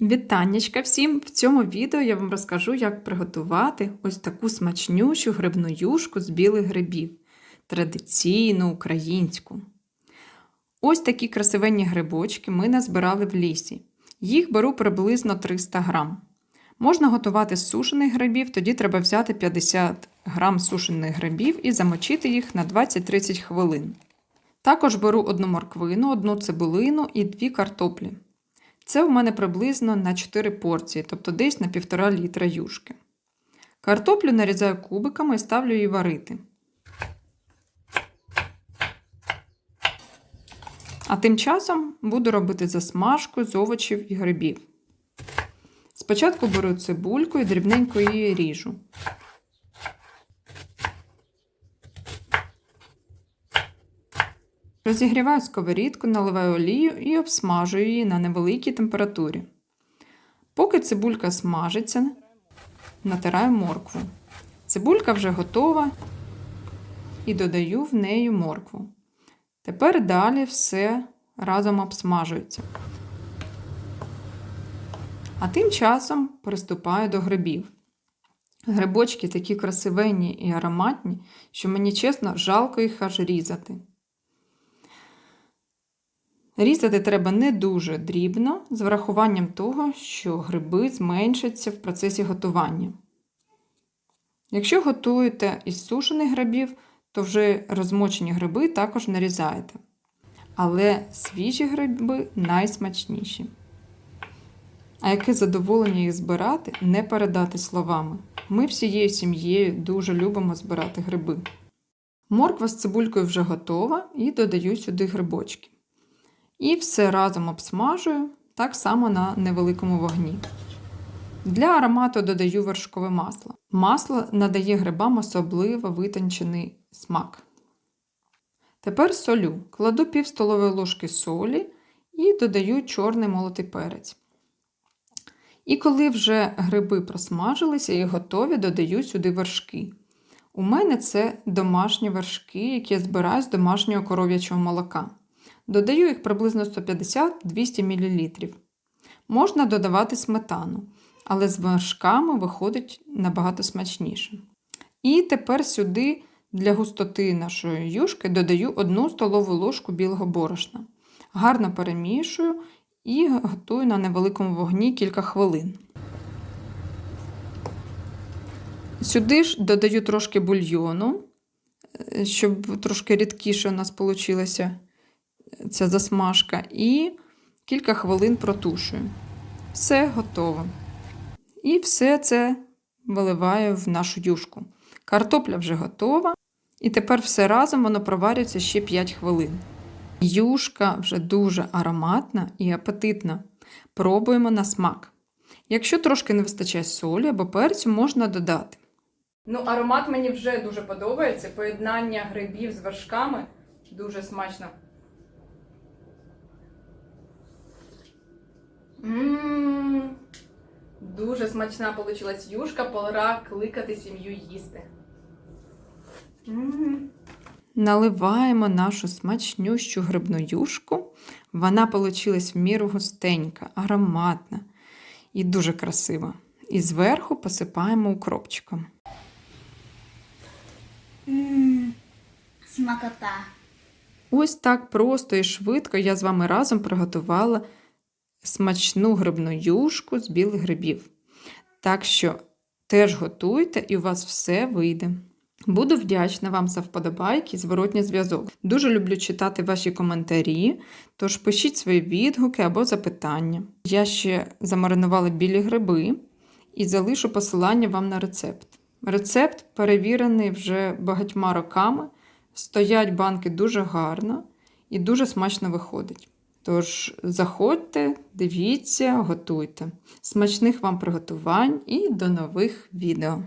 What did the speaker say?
Вітаннячка всім! В цьому відео я вам розкажу, як приготувати ось таку смачнющу грибну юшку з білих грибів. Традиційну українську. Ось такі красивенні грибочки ми назбирали в лісі. Їх беру приблизно 300 грам. Можна готувати з сушених грибів, тоді треба взяти 50 грам сушених грибів і замочити їх на 20-30 хвилин. Також беру одну морквину, одну цибулину і дві картоплі. Це у мене приблизно на 4 порції, тобто десь на 1,5 літра юшки. Картоплю нарізаю кубиками і ставлю її варити. А тим часом буду робити засмажку з овочів і грибів. Спочатку беру цибульку і дрібненько її ріжу. Розігріваю сковорідку, наливаю олію і обсмажую її на невеликій температурі. Поки цибулька смажиться, натираю моркву. Цибулька вже готова і додаю в неї моркву. Тепер далі все разом обсмажується. А тим часом приступаю до грибів. Грибочки такі красивенні і ароматні, що мені чесно жалко їх аж різати. Різати треба не дуже дрібно, з врахуванням того, що гриби зменшаться в процесі готування. Якщо готуєте із сушених грибів, то вже розмочені гриби також нарізаєте. Але свіжі гриби найсмачніші. А яке задоволення їх збирати, не передати словами. Ми всією сім'єю дуже любимо збирати гриби. Морква з цибулькою вже готова і додаю сюди грибочки. І все разом обсмажую, так само на невеликому вогні. Для аромату додаю вершкове масло. Масло надає грибам особливо витончений смак. Тепер солю. Кладу пів столової ложки солі і додаю чорний молотий перець. І коли вже гриби просмажилися і готові, додаю сюди вершки. У мене це домашні вершки, які я збираю з домашнього коров'ячого молока. Додаю їх приблизно 150-200 мл. Можна додавати сметану, але з вершками виходить набагато смачніше. І тепер сюди для густоти нашої юшки додаю 1 столову ложку білого борошна. Гарно перемішую і готую на невеликому вогні кілька хвилин. Сюди ж додаю трошки бульйону, щоб трошки рідкіше у нас вийшло ця засмажка, і кілька хвилин протушую. Все готово. І все це виливаю в нашу юшку. Картопля вже готова. І тепер все разом воно проварюється ще 5 хвилин. Юшка вже дуже ароматна і апетитна. Пробуємо на смак. Якщо трошки не вистачає солі або перцю, можна додати. Ну, аромат мені вже дуже подобається. Поєднання грибів з вершками дуже смачно. Дуже смачна получилась юшка, пора кликати сім'ю їсти. М. Наливаємо нашу смачнющу грибну юшку. Вона получилась в міру густенька, ароматна і дуже красива. І зверху посипаємо укропчиком. Ммм, смакота. Ось так просто і швидко я з вами разом приготувала смачну грибну юшку з білих грибів. Так що теж готуйте і у вас все вийде. Буду вдячна вам за вподобайки і зворотній зв'язок. Дуже люблю читати ваші коментарі, тож пишіть свої відгуки або запитання. Я ще замаринувала білі гриби і залишу посилання вам на рецепт. Рецепт перевірений вже багатьма роками, стоять банки дуже гарно і дуже смачно виходить. Тож заходьте, дивіться, готуйте. Смачних вам приготувань і до нових відео!